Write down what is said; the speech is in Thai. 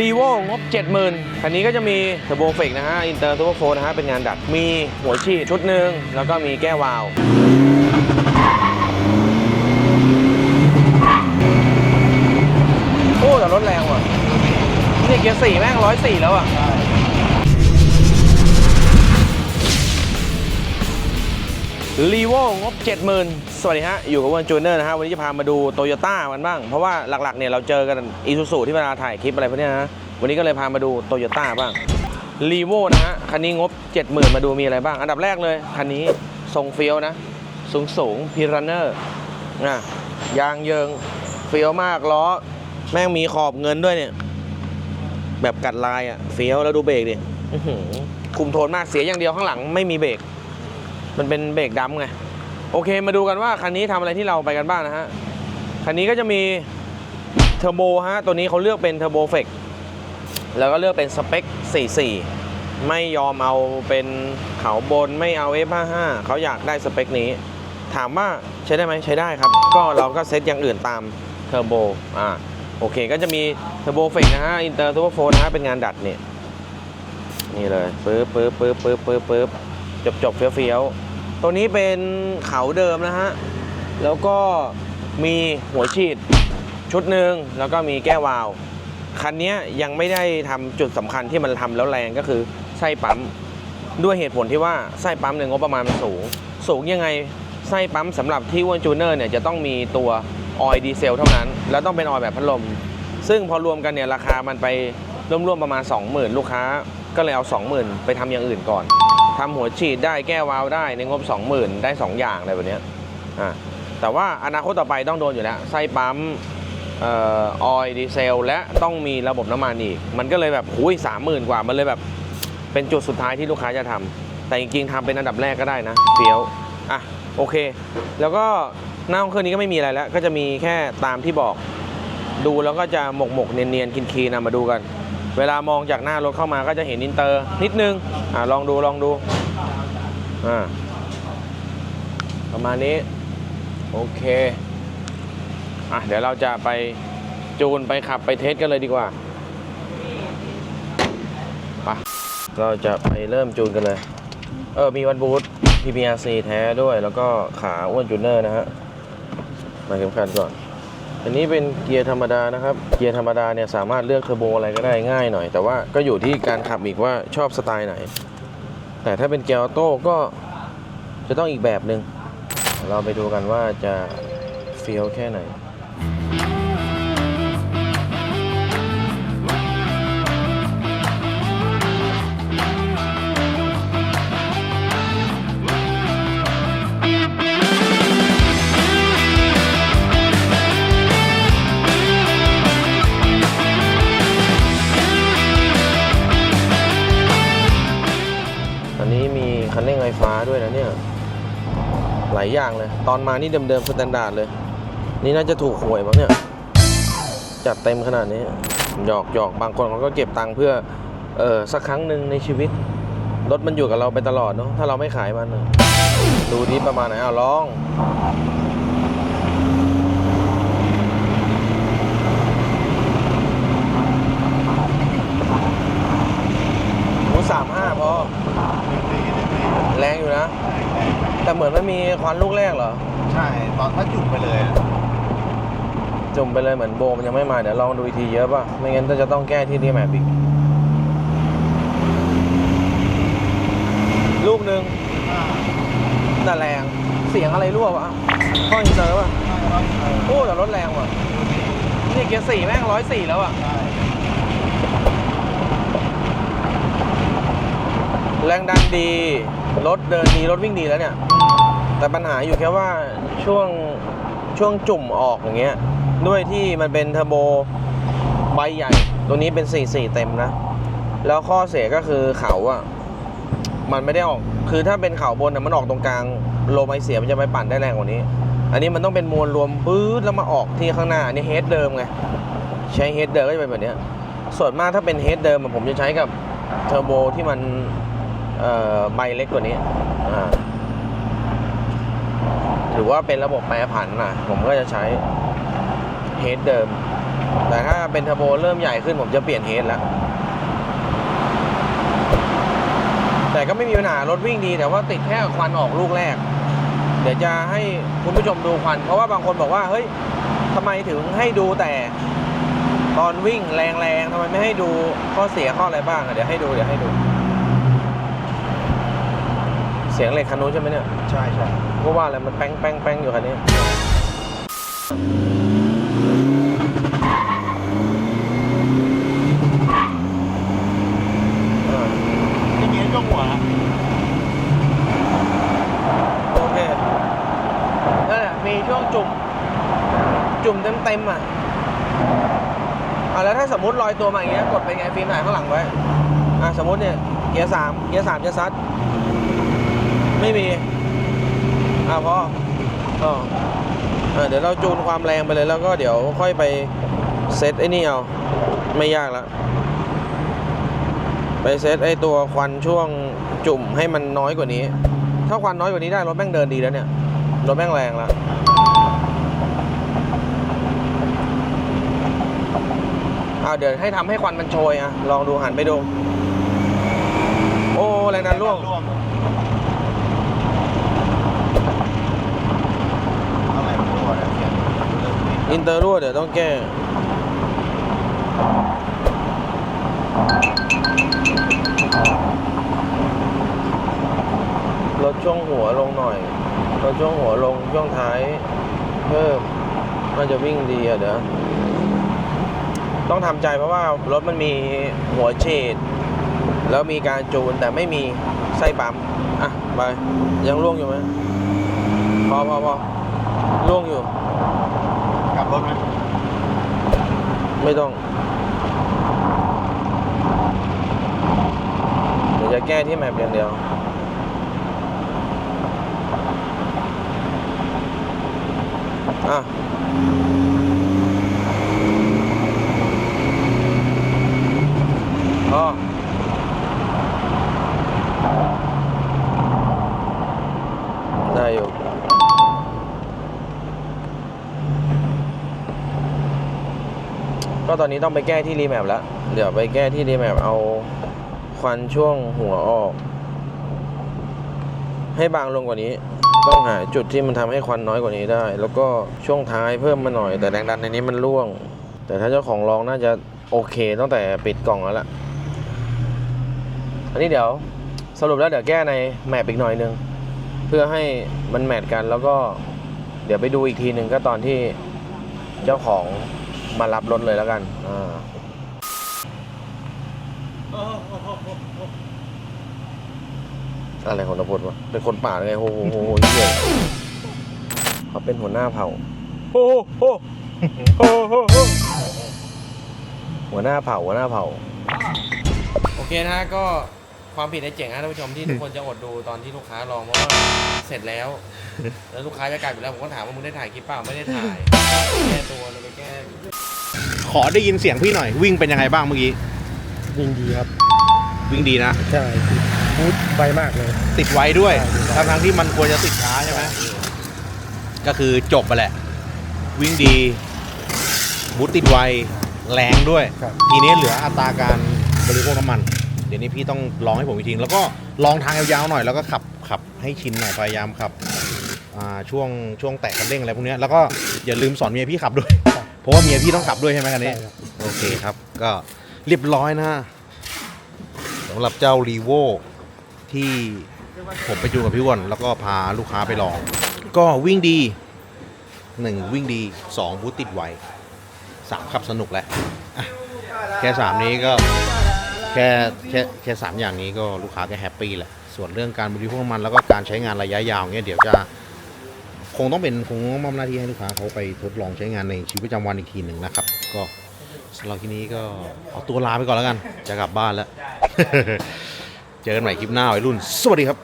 รีโวงบ 70,000 คันนี้ก็จะมีเทอร์โบเฟกนะฮะ อินเตอร์ทูโฟนะฮะ เป็นงานดัด มีหัวฉีดชุดหนึ่งแล้วก็มีแก้ววาล์วโอ้แต่รถแรงว่ะ นี่เกียร์สี่แม่งร้อยสี่แล้วอะ รีโวงบ 70,000 สวัสดีฮะ อยู่กับวันจูเนอร์นะฮะ วันนี้จะพามาดูโตโยต้ามันบ้าง เพราะว่าหลักๆเนี่ยเราเจอกันอีซูซูที่เวลาถ่ายคลิปอะไรพวกนี้นะวันนี้ก็เลยพามาดูโตโยต้าบ้างรีโวนะฮะ คันนี้งบ 70,000 มาดูมีอะไรบ้าง อันดับแรกเลย คันนี้ทรงเฟี้ยวนะ สูงสูงพีรันเนอร์นะยางเยิงเฟี้ยวมากล้อ แม่งมีขอบเงินด้วยเนี่ย แบบกัดลายอะ่ะเฟี้ยวแล้วดูเบรกดิคุมโทนมากเสียอย่างเดียวข้างหลังไม่มีเบรก มันเป็นเบรกดำไง โอเคมาดูกันว่าคันนี้ทำอะไรที่เราไปกันบ้างนะฮะ คันนี้ก็จะมีเทอร์โบฮะ ตัวนี้เขาเลือกเป็นเทอร์โบเฟกแล้วก็เลือกเป็นสเปค 44 ไม่ยอมเอาเป็นเขาบนไม่เอา F55 เขาอยากได้สเปคนี้ ถามว่าใช้ได้ไหมใช้ได้ครับ ก็เราก็เซตอย่างอื่นตามเทอร์โบอ่าโอเคก็จะมีเทอร์โบเฟกนะฮะอินเตอร์ทูโฟนะฮะเป็นงานดัดเนี่ยนี่เลยปึ๊บปึ๊บปึ๊บปึ๊บปึ๊บปึ๊บจบจบเฟี้ยวเฟี้ยว ตัวนี้เป็นเขาเดิมนะฮะ แล้วก็มีหัวฉีดชุดหนึ่งแล้วก็มีแก้ววาว คันนี้ยังไม่ได้ทำจุดสำคัญที่มันทำแล้วแรงก็คือไส้ปั๊ม ด้วยเหตุผลที่ว่าไส้ปั๊มเนี่ยงบประมาณมันสูง สูงยังไงไส้ปั๊มสำหรับที่อ้วนจูเนอร์เนี่ยจะต้องมีตัวออยล์ดีเซลเท่านั้น แล้วต้องเป็นออยล์แบบพัดลม ซึ่งพอรวมกันเนี่ยราคามันไปร่วมๆประมาณ 20,000 ลูกค้า ก็เลยเอา 20,000 ไปทำอย่างอื่นก่อน ทำหัวฉีดได้แก้วาล์วได้ในงบ 20,000 ได้ 2 อย่างอะไรแบบนี้อ่าแต่ว่าอนาคตต่อไปต้องโดนอยู่แล้วไส้ปั๊มออยดีเซล และต้องมีระบบน้ำมันอีก มันก็เลยแบบหุ้ยสามหมื่นกว่า มันเลยแบบเป็นจุดสุดท้ายที่ลูกค้าจะทำแต่จริงๆทำเป็นอันดับแรกก็ได้นะเฟี้ยวอะโอเค แล้วก็หน้าห้องเครื่องนี้ก็ไม่มีอะไรแล้ว ก็จะมีแค่ตามที่บอก ดูแล้วก็จะหมกหมกเนียนๆคินคีนะมาดูกัน เวลามองจากหน้ารถเข้ามาก็จะเห็นอินเตอร์นิดนึงอะลองดูลองดูอ่าประมาณนี้ โอเคอะเดี๋ยวเราจะไปจูนไปขับไปเทสกันเลยดีกว่าเราจะไปเริ่มจูนกันเลย เออ มีวันบูท PPRC แท้ด้วย แล้วก็ขาอ้วนจูเนอร์นะฮะ มาเข็มขัดก่อน อันนี้เป็นเกียร์ธรรมดานะครับ เกียร์ธรรมดาเนี่ยสามารถเลือกเทอร์โบอะไรก็ได้ง่ายหน่อย แต่ว่าก็อยู่ที่การขับอีกว่าชอบสไตล์ไหน แต่ถ้าเป็นเกียร์ออโต้ก็จะต้องอีกแบบหนึ่งเราไปดูกันว่าจะเฟี้ยวแค่ไหน ด้วยนะเนี่ยหลายอย่างเลย ตอนมานี่เดิมๆสแตนดาร์ดเลย นี่น่าจะถูกหวยมั้งเนี่ย จัดเต็มขนาดนี้ หยอกหยอกบางคนเขาก็เก็บตังค์เพื่อ เออสักครั้งหนึ่งในชีวิต รถมันอยู่กับเราไปตลอดเนาะถ้าเราไม่ขายมัน ดูที่ประมาณไหนเอาลอง หมูสามห้าพอ แรงอยู่นะ แต่เหมือนไม่มีค วันลูกแรกเหรอ ใช่ ตอนถ้าจุ่มไปเลยอะจุ่มไปเลยเหมือนโบมันยังไม่มา เดี๋ยวลองดูอีกทีเยอะป่ะ ไม่งั้นจะต้องแก้ที่ดีแมปอีกลูกหนึ่งแต่แรงเสียงอะไรรั่ววะข้ออินเตอร์ป่ะโอ้แต่รถแรงว่ะนี่เกียร์สี่แม่งร้อยสี่แล้วอะแรงดันดี รถเดินดี รถวิ่งดีแล้วเนี่ย แต่ปัญหาอยู่แค่ว่าช่วงช่วงจุ่มออกอย่างเงี้ย ด้วยที่มันเป็นเทอร์โบใบใหญ่ ตัวนี้เป็น 44 เต็มนะ แล้วข้อเสียก็คือเขาอะมันไม่ได้ออก คือถ้าเป็นเขาบนอะมันออกตรงกลางโลไมเสียมันจะไปปั่นได้แรงกว่านี้ อันนี้มันต้องเป็นมวลรวมปื๊ดแล้วมาออกที่ข้างหน้า อันนี้เฮดเดิมไง ใช้เฮดเดิมก็จะเป็นแบบนี้ ส่วนมากถ้าเป็นเฮดเดิมผมจะใช้กับเทอร์โบที่มันใบเล็กกว่านี้ อ่า หรือว่าเป็นระบบแปรผันนะผมก็จะใช้เฮดเดิม แต่ถ้าเป็นเทอร์โบเริ่มใหญ่ขึ้นผมจะเปลี่ยนเฮดแล้ว แต่ก็ไม่มีปัญหารถวิ่งดีแต่ว่าติดแค่ควันออกลูกแรก เดี๋ยวจะให้คุณผู้ชมดูควัน เพราะว่าบางคนบอกว่าเฮ้ยทำไมถึงให้ดูแต่ตอนวิ่งแรงๆทำไมไม่ให้ดูข้อเสียข้ออะไรบ้างเดี๋ยวให้ดูเดี๋ยวให้ดู เสียงเหล็กคันนู้นใช่ไหมเนี่ย ใช่ใช่ เพราะว่าอะไรมันแป้งแป้งแป้งอยู่คันนี้อ่าที่มีช่วงหัวโอเค นั่นแหละ มีช่วงจุ่ม จุ่มเต็มเต็มๆอะอะแล้วถ้าสมมติลอยตัวมาอย่างเงี้ยกดไปไงฟิล์มถ่ายข้างหลังไว้อะสมมติเนี่ยเกียร์สามเกียร์สามจะซัด ไม่มี อะพออ๋อเดี๋ยวเราจูนความแรงไปเลยแล้วก็เดี๋ยวค่อยไปเซตไอ้นี่เอา ไม่ยากล้วไปเซตไอ้ตัวควันช่วงจุ่มให้มันน้อยกว่านี้ ถ้าควันน้อยกว่านี้ได้รถแม่งเดินดีแล้วเนี่ย รถแม่งแรงแล้วอาเดี๋ยวให้ทำให้ควันมันโชยอะ ลองดูหันไปดู โอ้แรงดันร่วง ร่วงอะไรมันรั่วเนี่ยเสียงเริ่มวิ่ง อินเตอร์รั่วเดี๋ยวต้องแก้ลดช่วงหัวลงหน่อยลดช่วงหัวลงช่วงท้าย เพิ่มน่าจะวิ่งดีอะเดี๋ยวต้องทำใจเพราะว่ารถมันมีหัวเฉดแล้วมีการจูนแต่ไม่มีไส้ปั๊มอะไปยังล่วงอยู่ไหมพอพอพอล่วงอยู่ ถไหมไม่ต้องเดี๋ยวจะแก้ที่แมปอย่างเดียวอะอ๋อ ได้อยู่ ก็ตอนนี้ต้องไปแก้ที่รีแมปแล้ว เดี๋ยวไปแก้ที่รีแมปเอาควันช่วงหัวออก ให้บางลงกว่านี้ ต้องหาจุดที่มันทำให้ควันน้อยกว่านี้ได้ แล้วก็ช่วงท้ายเพิ่มมาหน่อย แต่แรงดันในนี้มันร่วง แต่ถ้าเจ้าของลองน่าจะโอเคตั้งแต่ปิดกล่องแล้วล่ะอันนี้เดี๋ยวสรุปแล้วเดี๋ยวแก้ในแมปอีกหน่อยนึง เพื่อให้มันแมทกันแล้วก็เดี๋ยวไปดูอีกทีหนึ่งก็ตอนที่เจ้าของ มารับรถเลยแล้วกันอ่าอะไรของนพดวะเป็นคนป่าเลยไงโหโหโหโหเหี้ยเขาเป็นหัวหน้าเผ่าโหโหโหโหโหหัวหน้าเผ่าหัวหน้าเผ่าโอเคนะฮะก็ ความผิดในเจ๋งนะท่านผู้ชมที่ทุกคนจะอดดูตอนที่ลูกค้าลองเพราะว่าเสร็จแล้ว แล้วลูกค้าจะกลายไปแล้วผมก็ถามว่ามึงได้ถ่ายคลิปเปล่าไม่ได้ถ่ายแก้ตัวเลยไปแก้ขอได้ยินเสียงพี่หน่อย วิ่งเป็นยังไงบ้างเมื่อกี้ วิ่งดีครับ วิ่งดีนะ ใช่พูดไวมากเลย ติดไวด้วยใช่ทั้งทั้งๆที่มันควรจะติดช้าใช่ไหมก็คือจบไปแหละ วิ่งดีบูตติดไวแรงด้วยครับทีนี้เหลืออัตราการบริโภคน้ำมัน เดี๋ยวนี้พี่ต้องลองให้ผมอีกทีแล้วก็ลองทางยาวๆหน่อยแล้วก็ขับขับให้ชินหน่อยพยายามขับอ่าช่วงช่วงแตะคันเร่งอะไรพวกเนี้ยแล้วก็อย่าลืมสอนเมียพี่ขับด้วย เพราะว่าเมียพี่ต้องขับด้วยใช่ไหมคันนี้ใช่ครับโอเคครับ ก็เรียบร้อยนะสำหรับเจ้ารีโวที่ผมไปจูนกับพี่อ้วนแล้วก็พาลูกค้าไปลอง ก็วิ่งดีหนึ่งวิ่งดีสองบูตติดไวสามขับสนุกแหละอะแค่สามนี้ก็แค่แค่แค่สามอย่างนี้ก็ลูกค้าก็แฮปปี้แหละ ส่วนเรื่องการบริโภคมันแล้วก็การใช้งานระยะยาวเนี้ยเดี๋ยวจะคงต้องเป็นคงต้องมอบหน้าที่ให้ลูกค้าเขาไปทดลองใช้งานในชีวิตประจำวันอีกทีหนึ่งนะครับ ก็สำหรับที่นี้ก็เอาตัวลาไปก่อนแล้วกัน จะกลับบ้านแล้ว เจอกันใหม่คลิปหน้าไอรุ่น สวัสดีครับ